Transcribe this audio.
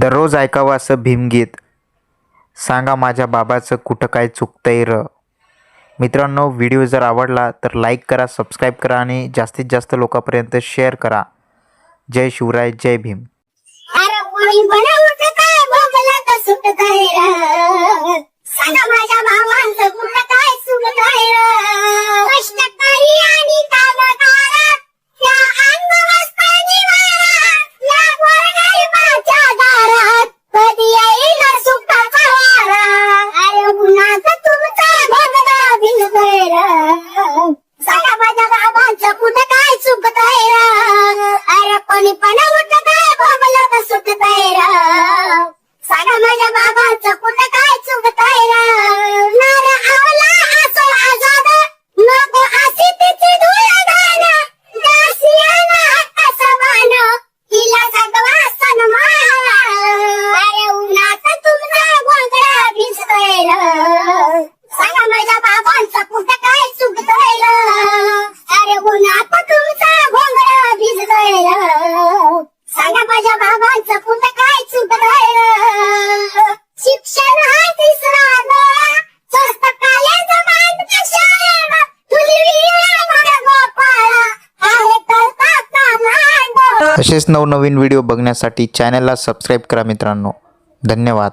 दररोज ऐकावं असं भीमगीत सांगा माझ्या बाबाचं कुठं काय चुकतंय र. मित्रांनो व्हिडिओ जर आवडला तर लाईक करा सबस्क्राईब करा आणि जास्तीत जास्त लोकांपर्यंत शेअर करा. जय शिवराय जय भीम. साला माझ्या बाबांचं कुठं काय चुकत आहे अरे कोणी पण उठत असेच नवनवीन व्हिडिओ बघण्यासाठी चॅनलला सबस्क्राईब करा मित्रांनो. धन्यवाद.